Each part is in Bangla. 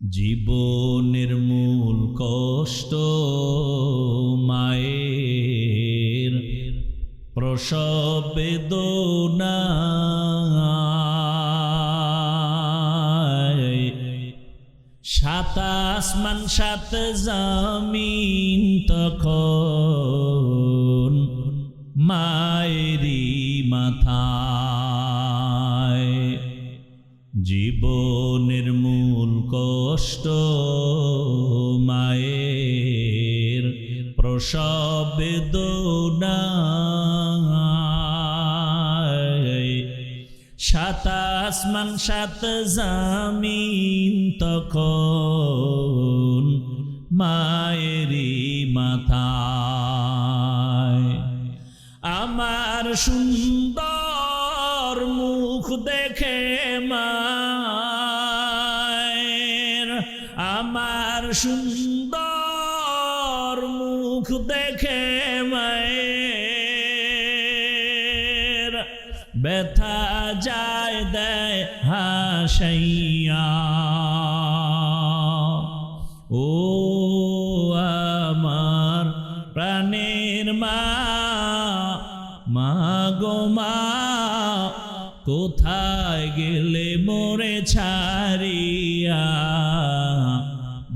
জীবনের মূল কষ্ট মায়ের। প্রসব বেদনা সাত আসমান সাত জামিন তখন মায়েরি মাথায়। জীবনের কষ্ট মায়ের প্রসব বেদনা সাত আসমান সাত জামিন তখন মায়েরি মাথায়। আমার সুন্দর ও আমার প্রাণের মা গো মা, কোথায় গেলে মোরে ছাড়িয়া?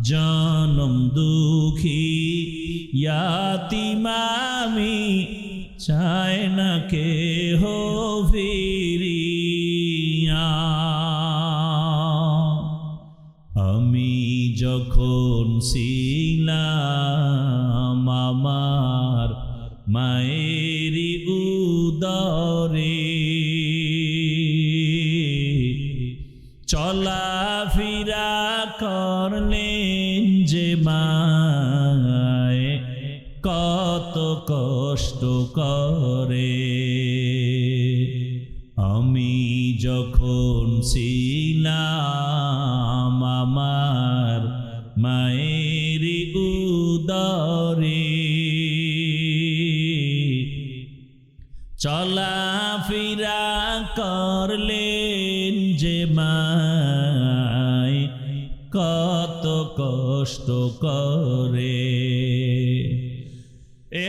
জনম দুঃখী ইয়াতিমামি চায় না কে হো ফিরিয়া। মায়েরি উদরে। চলা ফিরা করলেন যে মায় কত কষ্ট করে। আমি যখন ছিলাম চলা ফিরা করলেন যে মায় কত কষ্ট করে।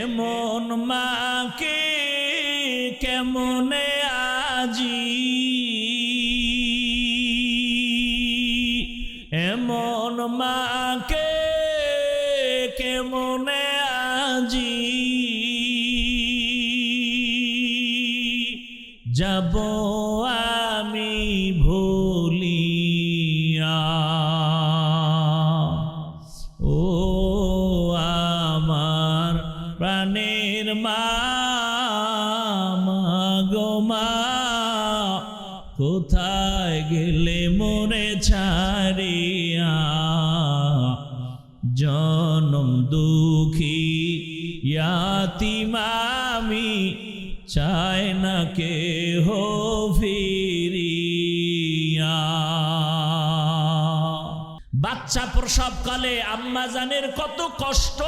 এমন মাকে কেমনে আজি দুঃখী। ইয়াতিমামি চায় না কে হো ফিরিয়া। বাচ্চা প্রসবকালে আম্মা জানের কত কষ্ট।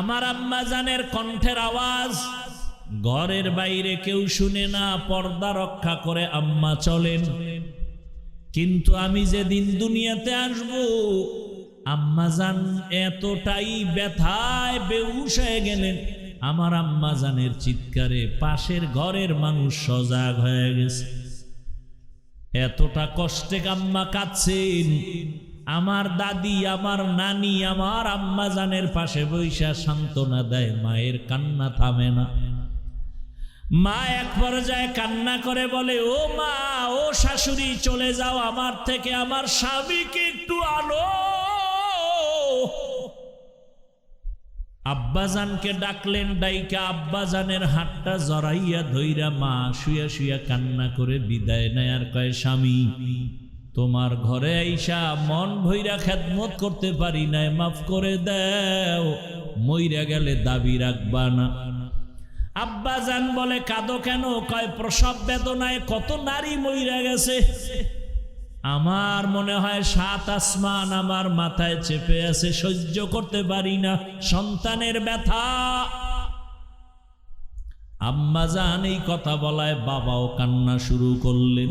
আমার আম্মা জানের কণ্ঠের আওয়াজ ঘরের বাইরে কেউ শুনে না, পর্দা রক্ষা করে আম্মা চলেন। কিন্তু আমি যেদিন দুনিয়াতে আসব, আম্মা জান এতটাই ব্যথায় বেউস হয়ে গেলেন। আমার আম্মা জানের চিৎকারে পাশের ঘরের মানুষ সজাগ হয়ে গেছে। এতটা কষ্টে আম্মা কাঁদছেন। আমার দাদি, আমার নানি, আমার আম্মা জানের পাশে বৈশা সান্ত্বনা দেয়, মায়ের কান্না থামে না। মা এক পর্যায়ে কান্না করে বলে, ও মা, ও শাশুড়ি, চলে যাও আমার থেকে, আমার স্বামীকে একটু আনো। আব্বাজানকে ডাকলেন, ডাইকা আব্বাজানের হাতটা জড়াইয়া ধইরা মা শুয়া শুয়া কান্না করে বিদায় নেয় আর কয়, স্বামী, তোমার ঘরে আইসা মন ভৈরা খেদমত করতে পারি নাই, মাফ করে দেও, মইরা গেলে দাবি রাখবা না। আব্বা জান বলে, কাঁদো কেন? কয়, প্রসব বেদনায় কত নারী মইরা গেছে। আমার মনে হয় সাত আসমান আমার মাথায় চেপে আছে, সহ্য করতে পারি না, সন্তানের ব্যথা। আম্মা জান এই কথা বলায় বাবাও কান্না শুরু করলেন।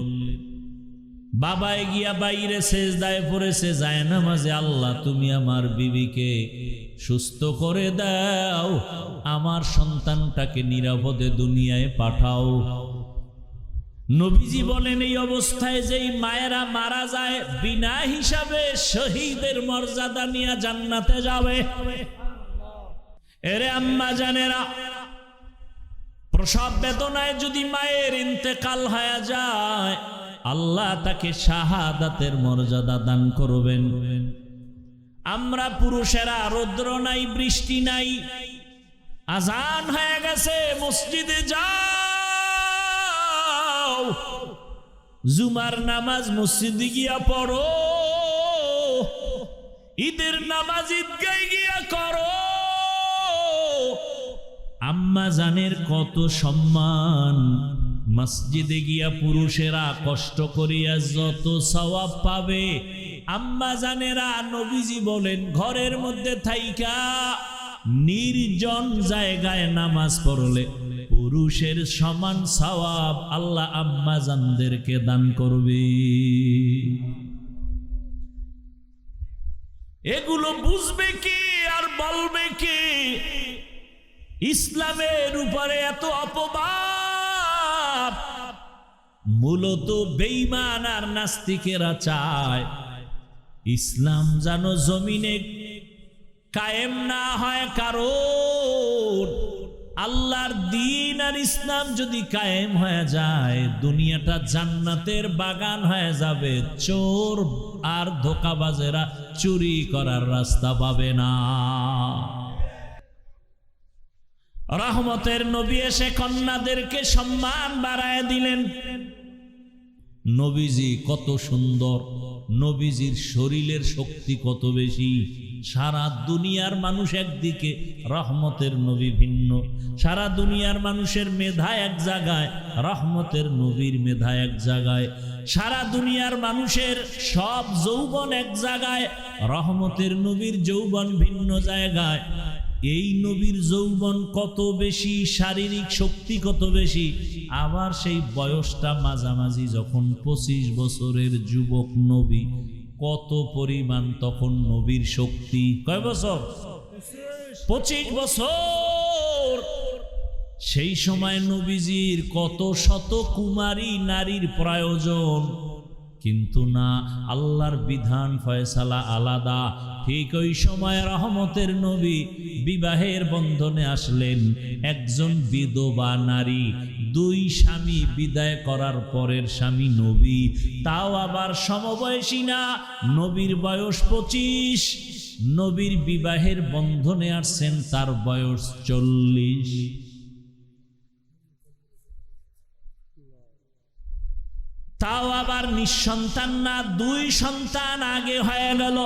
বাবায় গিয়া বাইরে শেষ দায় পড়েছে, যায় না মাঝে আল্লাহ, তুমি আমার বিবিকে সুস্থ করে দাও, আমার সন্তানটাকে নিরাপদে দুনিয়ায় পাঠাও। নবীজি বলেন, এই অবস্থায় যেই মায়েরা মারা যায়, বিনা হিসাবে শহীদের মর্যাদা নিয়ে জান্নাতে যাবে। এরে আম্মা জানেরা, প্রসব বেদনায় যদি মায়ের ইন্তেকাল হয়ে যায় আল্লাহ তাকে শাহাদাতের মর্যাদা দান করবেন। আমরা পুরুষেরা রৌদ্র নাই, বৃষ্টি নাই, আজান হয়ে গেছে, মসজিদে যাও। জুমার নামাজ মসজিদে গিয়া পড়ো। ঈদের নামাজ ঈদগায় গিয়া করো। আম্মা জানের কত সম্মান। মসজিদে গিয়া পুরুষেরা কষ্ট করিয়া যত সওয়াব পাবে, আম্মা জানেরা নবীজি বলেন, ঘরের মধ্যে থাইকা নির্জন জায়গায় নামাজ পড়লে পুরুষের সমান সওয়াব আল্লাহ আম্মা জানদেরকে দান করবে। এগুলো বুঝবে কি আর বলবে কি? ইসলামের উপরে এত অপবাদ মূলত বেইমান আর নাস্তিকেরা চায়, ইসলাম যেন জমিনে কায়েম না হয়, কারণ আল্লাহর দিন আর ইসলাম যদি কায়েম হয়ে যায়, দুনিয়াটা জান্নাতের বাগান হয়ে যাবে। চোর আর ধোকাবাজেরা চুরি করার রাস্তা পাবে না। রহমতের নবী এসে কন্যাদেরকে সম্মান বাড়ায় দিলেন। নবীজি কত সুন্দর, নবীজির শরীরের শক্তি কত বেশি। সারা দুনিয়ার মানুষ একদিকে, রহমতের নবী ভিন্ন। সারা দুনিয়ার মানুষের মেধা এক জায়গায়, রহমতের নবীর মেধা এক জায়গায়। সারা দুনিয়ার মানুষের সব যৌবন এক জায়গায়, রহমতের নবীর যৌবন ভিন্ন জায়গায়। এই নবীর যৌবন কত বেশি, শারীরিক শক্তি কত বেশি? আবার সেই বয়সটা মাঝামাঝি যখন পঁচিশ বছরের যুবক নবী, কত পরিমাণ তখন নবীর শক্তি? কয় বছর? পঁচিশ বছর! সেই সময় নবীজির কত শত কুমারী নারীর প্রয়োজন। কিন্তু না, আল্লাহর বিধান ফয়সালা আলাদা। ঠিক ওই সময় রহমতের নবী বিবাহের বন্ধনে আসলেন। একজন বিধবা নারী, দুই স্বামী বিদায় করার পরের স্বামী নবী। তাও আবার সমবয়সী না, নবীর বয়স পঁচিশ। নবীর বিবাহের বন্ধনে আসছেন তার বয়স চল্লিশ। আবার নিঃসন্তান না, দুই সন্তান আগে হয়ে গেল।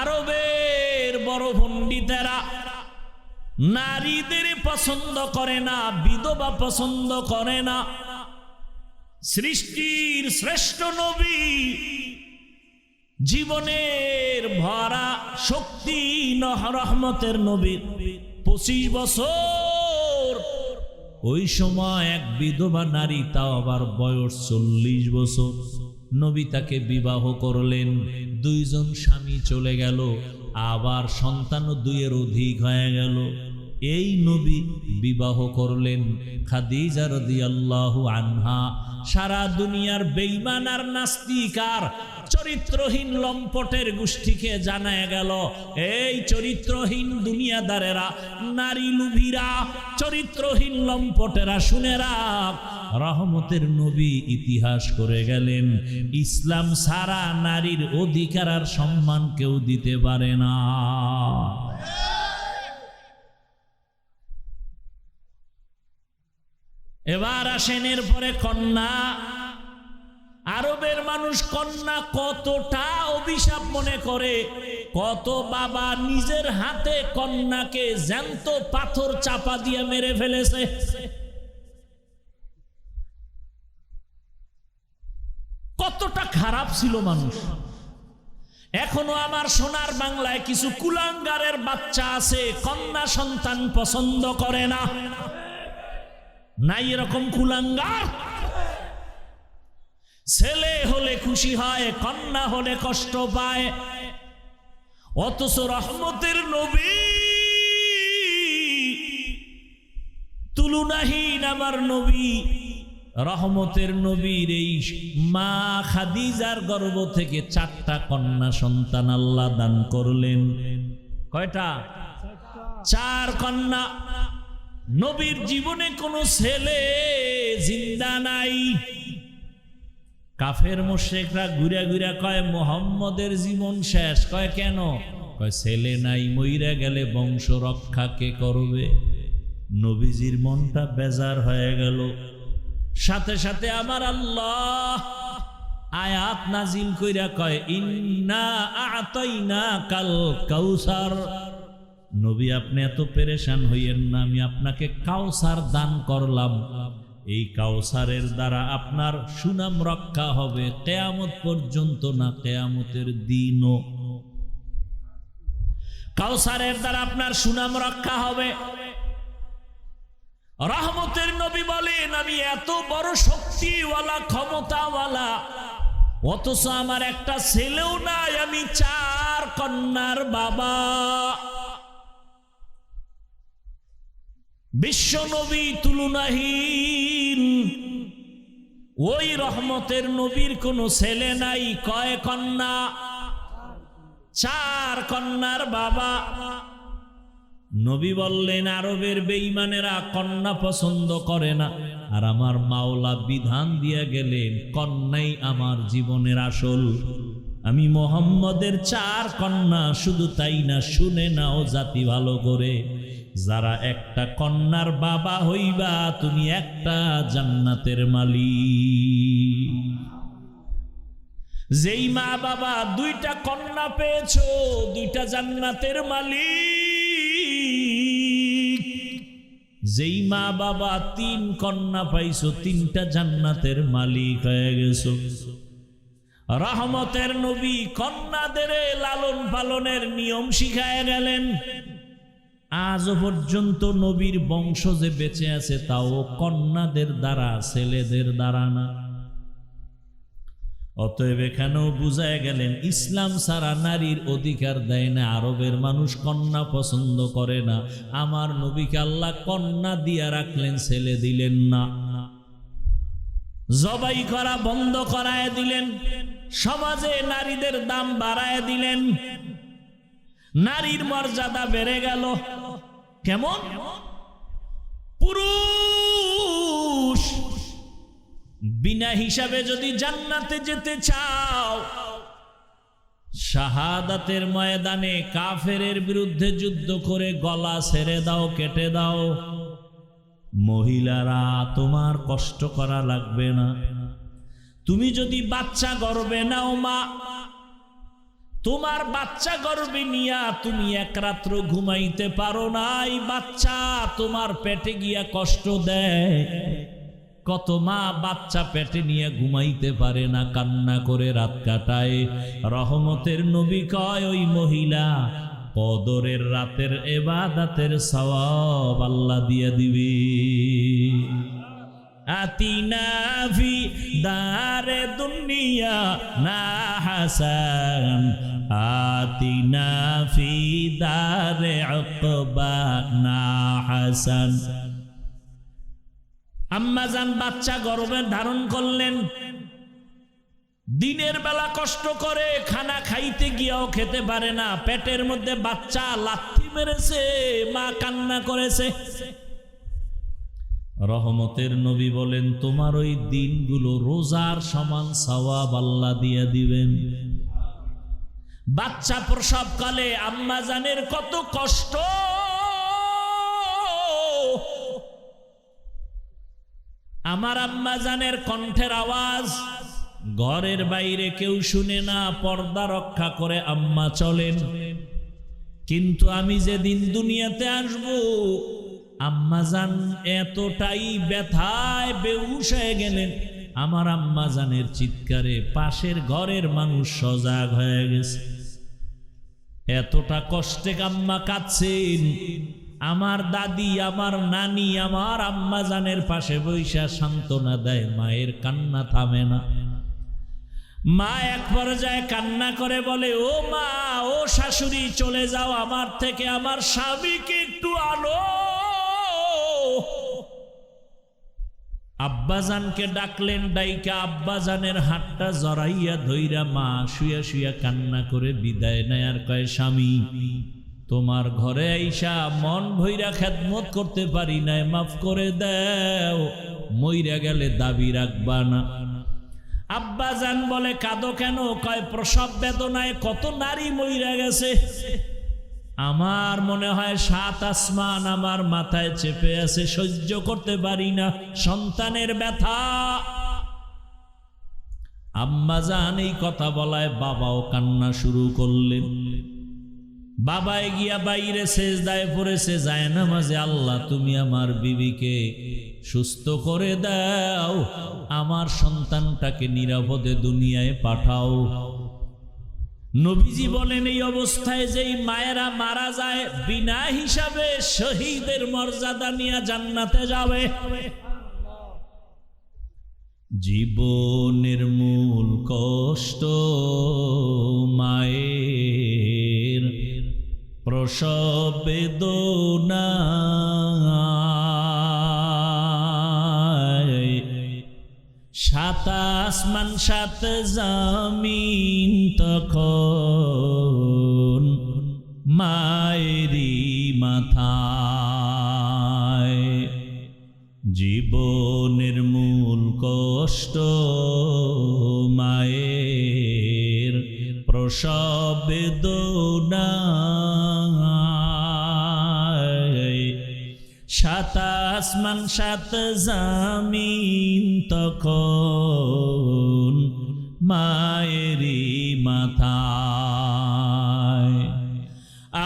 আরবের বড় পণ্ডিতেরা নারীদের পছন্দ করে না, বিধবা পছন্দ করে না। সৃষ্টির শ্রেষ্ঠ নবী জীবনের ভরা শক্তি, রহমতের নবীর পঁচিশ বছর ওই সময় এক বিধবা নারী, তাও আবার বয়স চল্লিশ বছর। নবী তাকে বিবাহ করলেন। দুইজন স্বামী চলে গেল। আবার সন্তানও দুইয়ের অধিক হয়ে গেল। এই নবী বিবাহ করলেন। খাদিজা রাদিয়াল্লাহু আনহা সারা দুনিয়ার বেঈমান আর নাস্তিকার চরিত্রহীন লম্পটের গোষ্ঠীকে জানায় গেল, এই চরিত্রহীন দুনিয়াদারেরা, নারী লুভিরা, চরিত্রহীন লম্পটেরা, শুনে রাখ। রহমতের নবী ইতিহাস করে গেলেন। ইসলাম সারা নারীর অধিকার আর সম্মান কেউ দিতে পারে না। এবার আসেন এরপরে কন্যা আরবের মানুষ কন্যা কতটা অভিশাপ মনে করে, কত বাবা নিজের হাতে কন্যাকে জ্যান্ত পাথর চাপা দিয়ে মেরে ফেলেছে। কতটা খারাপ ছিল মানুষ। এখনও আমার সোনার বাংলায় কিছু কুলাঙ্গারের বাচ্চা আছে, কন্যা সন্তান পছন্দ করে না। নাই এরকম কুলাঙ্গার? ছেলে হলে খুশি হয়, কন্যা হলে কষ্ট পায়। অথচ রহমতের নবী তুলুনাহীন আমার নবী, রহমতের নবীর এই মা খাদিজার গর্ভ থেকে চারটা কন্যা সন্তান আল্লাহ দান করলেন। কয়টা? চার কন্যা। নবীর জীবনে কোনো ছেলে জিন্দা নাই। কাফের মোশেকরা ঘুরে ঘুরে কয়, মোহাম্মদের জীবন শেষ। কয়, কেন? কয়, ছেলে নাই, মইরা গেলে বংশ রক্ষা কে করবে? নবীজির মনটা বেজার হয়ে গেল। সাথে সাথে আমার আল্লাহ আয়াত নাজিল কইরা কয়, ইন্না আতাইনা কাল কাউসার। নবী, আপনি এত পেরেশান হইয়েন না, আমি আপনাকে কাউসার দান করলাম। এই কাউসারের দ্বারা আপনার সুনাম রক্ষা হবে কেয়ামত পর্যন্ত না কেয়ামতের দিনও। কাউসারের দ্বারা আপনার সুনাম রক্ষা হবে। রহমতের নবী বলেন, আমি এত বড় শক্তিওয়ালা, ক্ষমতাওয়ালা, অথচ আমার একটা ছেলেও নাই, আমি চার কন্যার বাবা। বিশ্ব নবী তুলনাহীন ওই রহমতের নবীর কোনো ছেলে নাই, কয় কন্যা? চার কন্যার বাবা। নবী বললেন, আরবের বেঈমানেরা কন্যা পছন্দ করে না। আর আমার মাওলা বিধান দিয়া গেলেন, কন্যাই আমার জীবনের আসল। আমি মোহাম্মদের চার কন্যা, শুধু তাই না, শুনে নাও জাতি ভালো করে। যারা একটা কন্যার বাবা হইবা, তুমি একটা জান্নাতের মালিক। যেই মা বাবা দুইটা কন্যা পেয়েছ, দুইটা জান্নাতের মালিক। যেই মা বাবা তিন কন্যা পাইছো, তিনটা জান্নাতের মালিক হয়ে গেছো। রহমতের নবী কন্যাদের লালন পালনের নিয়ম শিখায় গেলেন। আজও পর্যন্ত নবীর বংশ যে বেঁচে আছে, তাও কন্যাদের দ্বারা, ছেলেদের দ্বারা না। অতএব এখানেও বুঝায় গেলেন, ইসলাম ছাড়া নারীর অধিকার দেয় না, আরবের মানুষ কন্যা পছন্দ করে না। আমার নবীকে আল্লাহ কন্যা দিয়া রাখলেন, ছেলে দিলেন না। জবাই করা, বন্ধ করায় দিলেন। সমাজে নারীদের দাম বাড়ায় দিলেন। নারীর মর্যাদা বেড়ে গেল। কেমন? পুরুষ। বিনা হিসাবে যদি জান্নাতে যেতে চাও, শাহাদাতের ময়দানে কাফেরের বিরুদ্ধে যুদ্ধ করে গলা ছেড়ে দাও, কেটে দাও। মহিলারা, তোমার কষ্ট করা লাগবে না। তুমি যদি বাচ্চা গর্বে নাও মা তোমার বাচ্চা গর্বে নিয়া তুমি এক রাত্র ঘুমাইতে পারো নাই। বাচ্চা তোমার পেটে গিয়া কষ্ট দেয়। কত মা বাচ্চা পেটে নিয়ে ঘুমাইতে পারে না, কান্না করে রাত কাটায়। রহমতের নবী কয়, ওই মহিলা কদরের রাতের এবাদাতের সওয়াব আল্লাহ দিয়ে দিবি। আতিনা ফি দারে দুনিয়া না হাসান আতিনা ফি দারে উকবা না হাসান আম্মাজান বাচ্চা গর্ভে ধারণ করলেন। দিনের বেলা কষ্ট করে খানা খাইতে গিয়াও খেতে পারে না। পেটের মধ্যে বাচ্চা লাথি মেরেছে, মা কান্না করেছে। রহমতের নবী বলেন, তোমার ওই দিনগুলো রোজার সমান সওয়াব আল্লাহ দিয়ে দিবেন। বাচ্চা প্রসবকালে আম্মাজানের কত কষ্ট। আমার আম্মাজানের কণ্ঠের আওয়াজ ঘরের বাইরে কেউ শুনে না, পর্দা রক্ষা করে আম্মা চলেন। কিন্তু আমি যেদিন দুনিয়াতে আসব আম্মাজান এতটাই ব্যথায় বেউস হয়ে গেলেন। আমার আম্মাজানের চিৎকারে পাশের ঘরের মানুষ সজাগ হয়ে গেছে। এতটা কষ্টে আম্মা কাঁদছেন। আমার দাদি, আমার নানি, আমার আম্মা জানের পাশে বৈশা সান্ত্বনা দেয়, মায়ের কান্না থামে না। মা এক পর্যায়ে কান্না করে বলে, ও মা, ও শাশুড়ি, চলে যাও, আমার থেকে আমার স্বামীকে একটু আনো। আব্বাজানকে ডাকলেন, ডাইকা আব্বাজানের হাতটা জড়াইয়া ধইরা মা শুয়া শুয়া কান্না করে বিদায় নেয় আর কয়, স্বামী, তোমার ঘরে আইসা মন ভৈরা খেদমত করতে পারি নাই, মাফ করে দেও, মইরা গেলে দাবি রাখবা না। আব্বাজান বলে, কাঁদো কেন? কয়, প্রসব বেদনায় কত নারী মইরা গেছে। আমার মনে হয় সাত আসমান আমার মাথায় চেপে আছে, সহ্য করতে পারি না। সন্তানের ব্যথা। আম্মা জান এই কথা বলায় বাবাও কান্না শুরু করলেন। বাবায় গিয়া বাইরে শেষ দায় পড়েছে, যায় না মাঝে আল্লাহ, তুমি আমার বিবিকে সুস্থ করে দাও। আমার সন্তানটাকে নিরাপদে দুনিয়ায় পাঠাও। নবীজি বলেন, এই অবস্থায় যেই মায়েরা মারা যায়, বিনা হিসাবে শহীদের মর্যাদা নিয়ে জান্নাতে যাবে। জীবনের মূল কষ্ট মায়ের প্রসব সাত আসমান সাত জামিন তখন মায়েরি মাথায়। জীবনের মূল কষ্ট মায়ের প্রসব আসমান সাত জামিন তখন মায়েরি মাথায়।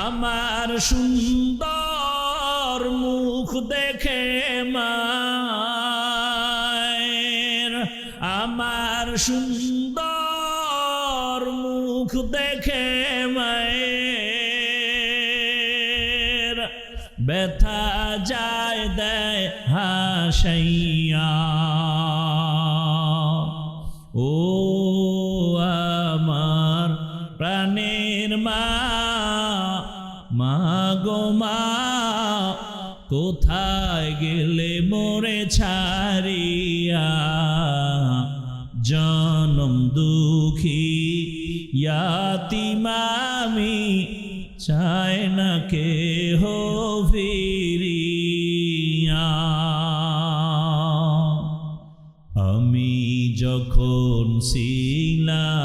আমার সুন্দর মুখ দেখে মায়ের। আমার সুন্দর মুখ দেখে মায়ের। ব্যথা যায় দেয় হাসাইয়া। ও আমার প্রাণের মা গো মা, কোথায় গেলে মোরে ছাড়িয়া? জনম দুঃখী ইয়াতিমামি চায় না কে হো আমি যখন ছিলাম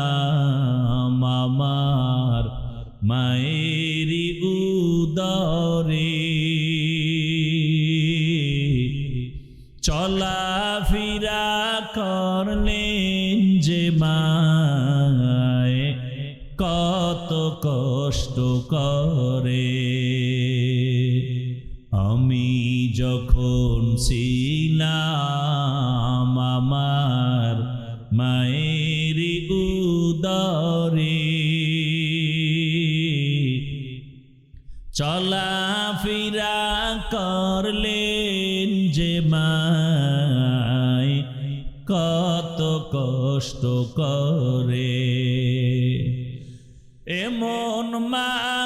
চলা ফিরা করলেন যে মায় কত কষ্ট করে। এমন মাকে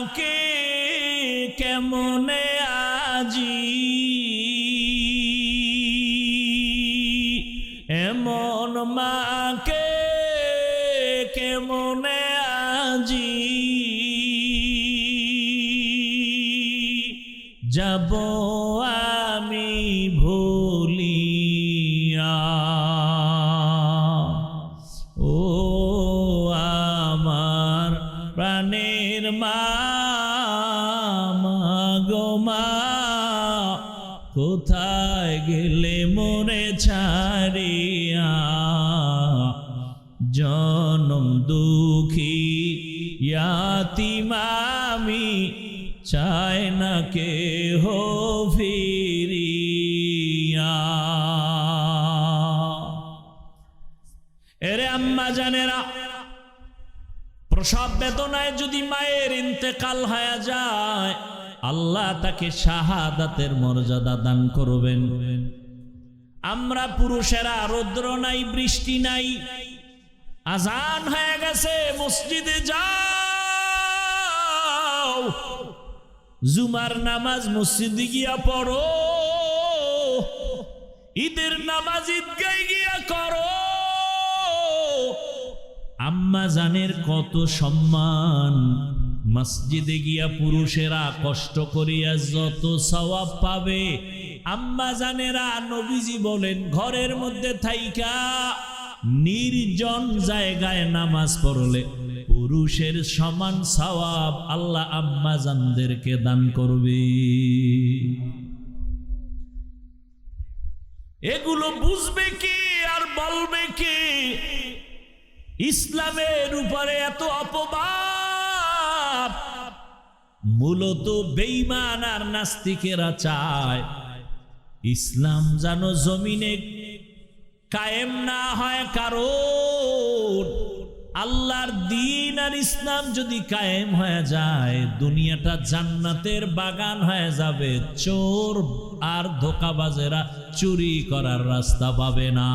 প্রসব বেদনায় যদি মায়ের ইন্তেকাল হয়ে যায়, আল্লাহ তাকে শাহাদাতের মর্যাদা দান করবেন। আমরা পুরুষেরা রৌদ্র নাই, বৃষ্টি নাই, আজান হয়ে গেছে, মসজিদে যাও। জুমার নামাজ মসজিদে গিয়া পড়ো, ঈদের নামাজ ঈদগায় গিয়া করো। আম্মা জানের কত সম্মান। মসজিদে গিয়া পুরুষেরা কষ্ট করিয়া যত সওয়াব পাবে, আম্মা জানেরা নবীজি বলেন, ঘরের মধ্যে থাইকা নির্জন জায়গায় নামাজ পড়লে পুরুষের সমান সওয়াব আল্লাহ আম্মা জানদেরকে দান করবে। এগুলো বুঝবে কি আর বলবে কি? ইসলামের উপরে এত অপবাদ। মূলত বেইমান আর নাস্তিকেরা চায়, ইসলাম যেন জমিনে কায়েম না হয়, কারণ আল্লাহর দিন আর ইসলাম যদি কায়েম হয়ে যায়, দুনিয়াটা জান্নাতের বাগান হয়ে যাবে। চোর আর ধোকাবাজেরা চুরি করার রাস্তা পাবে না।